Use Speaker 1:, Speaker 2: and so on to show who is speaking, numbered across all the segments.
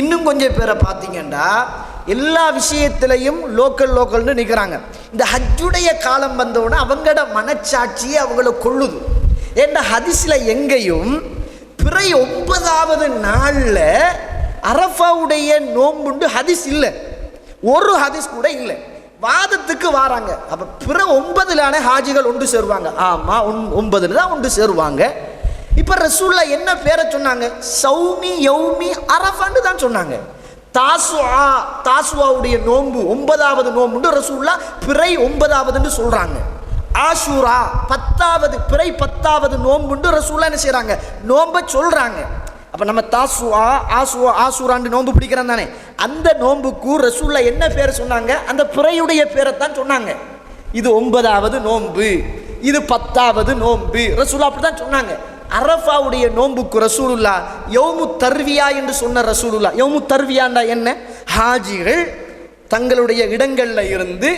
Speaker 1: இன்னும் கொஞ்சம் பேரை பார்த்தீங்கன்னா எல்லா விஷயத்திலையும் லோக்கல் லோக்கல்னு நிற்கிறாங்க இந்த ஹஜ்ஜுடைய காலம் வந்தவுடனே அவங்களோட மனச்சாட்சியை அவங்கள கொள்ளுது. என்ற ஹதிஸில் எங்கேயும் பிறை ஒன்பதாவது நாளில் அரஃபாவுடைய நோம்புண்டு ஹதிஸ் இல்லை. ஒரு ஹதிஸ் கூட இல்லை. வாதத்துக்கு வாராங்க. அப்போ பிற ஒன்பதுலான ஹாஜிகள் ஒன்று சேருவாங்க. ஆமாம் ஒன் ஒன்பதுல தான் ஒன்று சேருவாங்க. இப்போ ரசூல்லா என்ன பேரை சொன்னாங்க? சௌமி யௌமி அரஃபான்னு தான் சொன்னாங்க. தாசுவா தாசுவாவுடைய நோன்பு ஒன்பதாவது நோன்புன்னு ரசூல்லா பிறை ஒன்பதாவதுன்னு சொல்கிறாங்க ஆஷூரா பத்தாவது பிறை பத்தாவது நோன்புண்டு ரசூலா என்ன செய்கிறாங்க நோன்பை சொல்கிறாங்க அப்போ நம்ம தாசுவா ஆசுவா ஆசூரான்னு நோன்பு பிடிக்கிறோம் தானே? அந்த நோன்புக்கு ரசூல்லா என்ன பேர் சொன்னாங்க? அந்த பிறையுடைய பேரை தான் சொன்னாங்க. இது ஒன்பதாவது நோன்பு. இது பத்தாவது நோன்பு. ரசூலா அப்படி தான் சொன்னாங்க. அரஃபாவுடைய நோன்புக்கு ரசூலுல்லா யௌமு தர்வியா என்று சொன்ன ரசூலுல்லா யௌமு தர்வியாண்டா என்ன? ஹாஜிகள் தங்களுடைய இடங்களில் இருந்து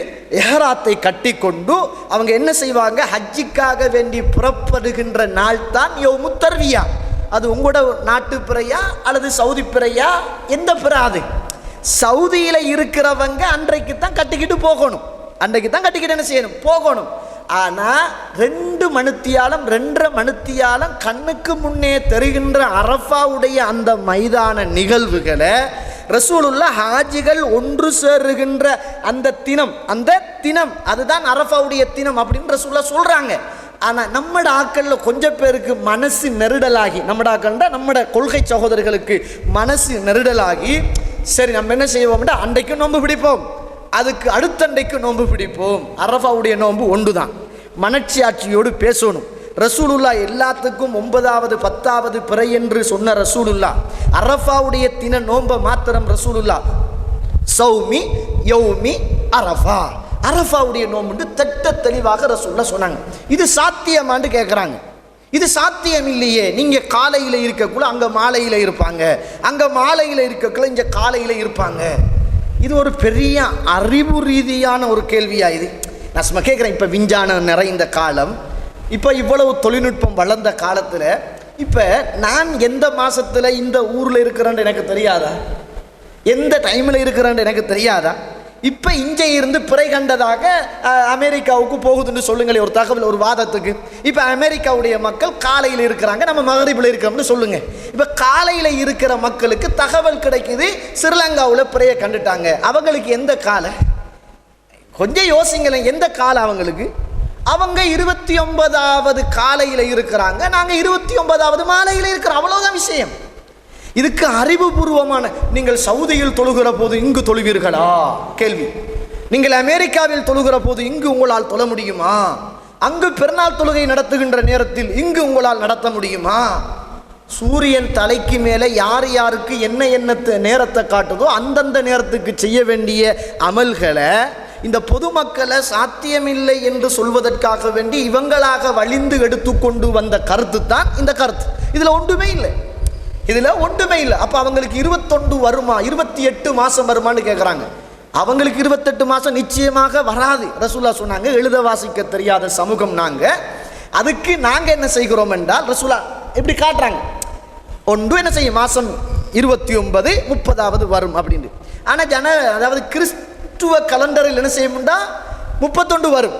Speaker 1: எஹராத்தை கட்டிக்கொண்டு அவங்க என்ன செய்வாங்க? ஹஜ்ஜிக்காக வேண்டி புறப்படுகின்ற நாள் தான் யோமு தர்வியா. அது உங்களோட நாட்டு பிறையா அல்லது சவுதி பிறையா? எந்த பிறை அது? சவுதியில் இருக்கிறவங்க அன்றைக்கு தான் கட்டிக்கிட்டு போகணும். அன்றைக்கு தான் கட்டிக்கிட்டு என்ன செய்யணும்? போகணும். ஆனால் ரெண்டு மணித்தியாலம் ரெண்டரை மணித்தியாலம் கண்ணுக்கு முன்னே தெரிகின்ற அரஃபாவுடைய அந்த மைதான நிகழ்வுகளை ரசூலுல்லா ஹாஜிகள் ஒன்று சேருகின்ற அந்த தினம் அந்த தினம் அதுதான் அரஃபாவுடைய தினம் அப்படின்னு ரசூல்லா சொல்கிறாங்க ஆனால் நம்மட ஆக்களில் கொஞ்சம் பேருக்கு மனசு நெருடலாகி நம்மட ஆக்கள்னா நம்மட கொள்கை சகோதரர்களுக்கு மனசு நெருடலாகி சரி நம்ம என்ன செய்வோம்னா அன்றைக்கும் நோன்பு பிடிப்போம். அதுக்கு அடுத்தண்டைக்கு நோன்பு பிடிப்போம். அரஃபாவுடைய நோன்பு ஒன்று தான் மனச்சாட்சியோடு பேசணும். ரசூலுல்லா எல்லாத்துக்கும் ஒன்பதாவது பத்தாவது பிறை என்று சொன்ன ரசூலுல்லா. அரஃபாவுடைய தின நோன்பை மாத்திரம் ரசூலுல்லா. சௌமி யௌமி அரஃபா. அரஃபாவுடைய நோம்புண்டு திட்ட தெளிவாக ரசூல்லா சொன்னாங்க. இது சாத்தியமான்னு கேட்குறாங்க இது சாத்தியம் இல்லையே. நீங்கள் காலையில் இருக்கக்குள்ள அங்கே மாலையில் இருப்பாங்க. அங்கே மாலையில் இருக்கக்குள்ள இங்கே காலையில் இருப்பாங்க. இது ஒரு பெரிய அறிவு ரீதியான ஒரு கேள்வியா இது? நான் சும்மா கேட்குறேன் இப்போ விஞ்ஞானம் நிறைந்த காலம் இப்போ இவ்வளவு தொழில்நுட்பம் வளர்ந்த காலத்தில் இப்போ நான் எந்த மாதத்தில் இந்த ஊரில் இருக்கிறேன்னு எனக்கு தெரியாதா? எந்த டைமில் இருக்கிறேன்னு எனக்கு தெரியாதா? இப்போ இங்கே இருந்து பிறை கண்டதாக அமெரிக்காவுக்கு போகுதுன்னு சொல்லுங்களேன் ஒரு தகவல் ஒரு வாதத்துக்கு. இப்போ அமெரிக்காவுடைய மக்கள் காலையில் இருக்கிறாங்க நம்ம மகரிபில் இருக்கிறோம்னு சொல்லுங்க. இப்போ காலையில் இருக்கிற மக்களுக்கு தகவல் கிடைக்குது ஸ்ரீலங்காவில் பிறையை கண்டுட்டாங்க. அவங்களுக்கு எந்த காலை? கொஞ்சம் யோசிங்களேன் எந்த காலம் அவங்களுக்கு? அவங்க இருபத்தி ஒன்பதாவது காலையில் இருக்கிறாங்க நாங்கள் இருபத்தி ஒன்பதாவது மாலையில் இருக்கிறோம் அவ்வளோதான் விஷயம். இதுக்கு அறிவுபூர்வமான நீங்கள் சவுதியில் தொழுகிற போது இங்கு தொழுவீர்களா? கேள்வி. நீங்கள் அமெரிக்காவில் தொழுகிற போது இங்கு உங்களால் தொழ முடியுமா? அங்கு பெருநாள் தொழுகை நடத்துகின்ற நேரத்தில் இங்கு உங்களால் நடத்த முடியுமா? சூரியன் தலைக்கு மேலே யார் யாருக்கு என்ன என்ன நேரத்தை காட்டுதோ அந்தந்த நேரத்துக்கு செய்ய வேண்டிய அமல்களை இந்த பொதுமக்களை சாத்தியமில்லை என்று சொல்வதற்காக வேண்டி இவங்களாக வழிந்து எடுத்துக்கொண்டு வந்த கருத்து தான் இந்த கருத்து. இதில் ஒன்றுமே இல்லை. இதில் ஒன்றுமே இல்லை. அப்போ அவங்களுக்கு இருபத்தொண்டு வருமா? இருபத்தி எட்டு மாதம் வருமான்னு கேட்குறாங்க அவங்களுக்கு இருபத்தெட்டு மாதம் நிச்சயமாக வராது. ரசூலா சொன்னாங்க எழுத வாசிக்க தெரியாத சமூகம் நாங்கள் அதுக்கு நாங்கள் என்ன செய்கிறோம் என்றால் ரசூலா எப்படி காட்டுறாங்க. ஒன்று என்ன செய்யும்? மாதம் இருபத்தி ஒன்பது முப்பதாவது வரும் அப்படின்னு ஆனால் ஜன அதாவது கிறிஸ்துவ கலண்டரில் என்ன செய்யும்டா முப்பத்தொண்டு வரும்.